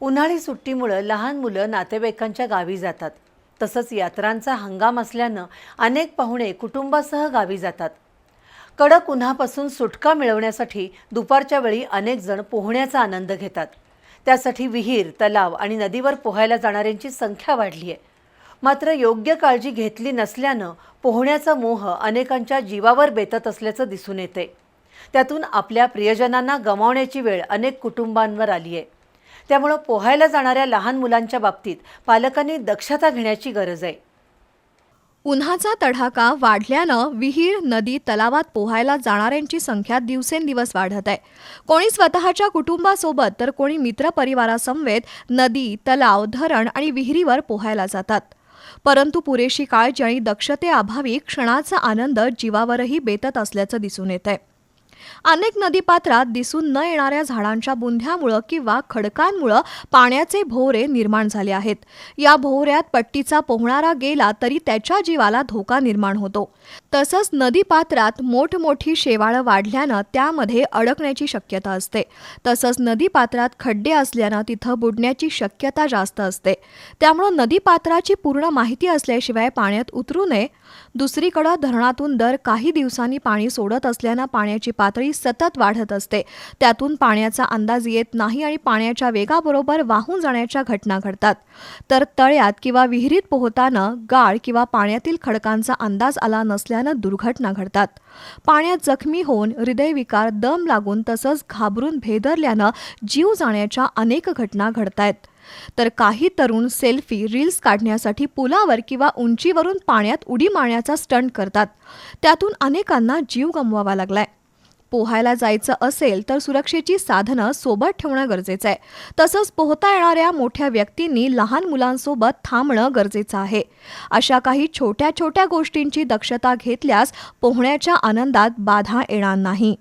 उन्हाळी सुट्टीमुळं लहान मुलं नातेवाईकांच्या गावी जातात. तसंच यात्रांचा हंगाम असल्यानं अनेक पाहुणे कुटुंबासह गावी जातात. कडक उन्हापासून सुटका मिळवण्यासाठी दुपारच्या वेळी अनेक जण पोहण्याचा आनंद घेतात. त्यासाठी विहीर तलाव आणि नदीवर पोहायला जाणाऱ्यांची संख्या वाढली आहे मात्र योग्य काळजी घेतली नसल्यानं पोहण्याचा मोह अनेकांच्या जीवावर बेतत असल्याचं दिसून येते त्यातून आपल्या प्रियजनांना गमावण्याची वेळ अनेक कुटुंबांवर आली आहे त्यामुळं पोहायला जाणाऱ्या लहान मुलांच्या बाबतीत पालकांनी दक्षता घेण्याची गरज आहे. उन्हाचा तडाखा वाढल्यानं विहीर नदी तलावात पोहायला जाणाऱ्यांची संख्या दिवसेंदिवस वाढत आहे. कोणी स्वतःच्या कुटुंबासोबत तर कोणी मित्रपरिवारासमवेत नदी तलाव धरण आणि विहिरीवर पोहायला जातात. परंतु पुरेशी काळजी आणि दक्षतेअभावी क्षणाचा आनंद जीवावरही बेतत असल्याचं दिसून येत आहे अनेक नदीपात्रात दिसून न येणाऱ्या झाडांच्या बुंध्यामुळं किंवा खडकांमुळं पाण्याचे भोवरे निर्माण झाले आहेत. या भोवऱ्यात पट्टीचा पोहणारा गेला तरी त्याच्या जीवाला धोका निर्माण होतो. तसंच नदीपात्रात मोठमोठी शेवाळं वाढल्यानं त्यामध्ये अडकण्याची शक्यता असते. तसंच नदीपात्रात खड्डे असल्यानं तिथं बुडण्याची शक्यता जास्त असते. त्यामुळं नदीपात्राची पूर्ण माहिती असल्याशिवाय पाण्यात उतरू नये. दुसरीकडं धरणातून दर काही दिवसांनी पाणी सोडत असल्यानं पाण्याची पातळी सतत वाढत असते. त्यातून पाण्याचा अंदाज येत नाही आणि पाण्याच्या वेगाबरोबर वाहून जाण्याच्या घटना घडतात. तर तळ्यात किंवा विहिरीत पोहताना गाळ किंवा पाण्यातील खडकांचा अंदाज आला नसल्यानं दुर्घटना घडतात. पाण्यात जखमी होऊन हृदयविकार दम लागून तसंच घाबरून भेदरल्यानं जीव जाण्याच्या अनेक घटना घडतायत. तर काही तरुण सेल्फी रील्स काढण्यासाठी पुलावर किंवा उंचीवरून पाण्यात उडी मारण्याचा स्टंट करतात. त्यातून अनेकांना जीव गमवावा लागलाय. पोहायला जायचं असेल तर सुरक्षेची साधनं सोबत ठेवणं गरजेचं आहे. तसंच पोहता येणाऱ्या मोठ्या व्यक्तींनी लहान मुलांसोबत थांबणं गरजेचं आहे. अशा काही छोट्या छोट्या गोष्टींची दक्षता घेतल्यास पोहण्याच्या आनंदात बाधा येणार नाही.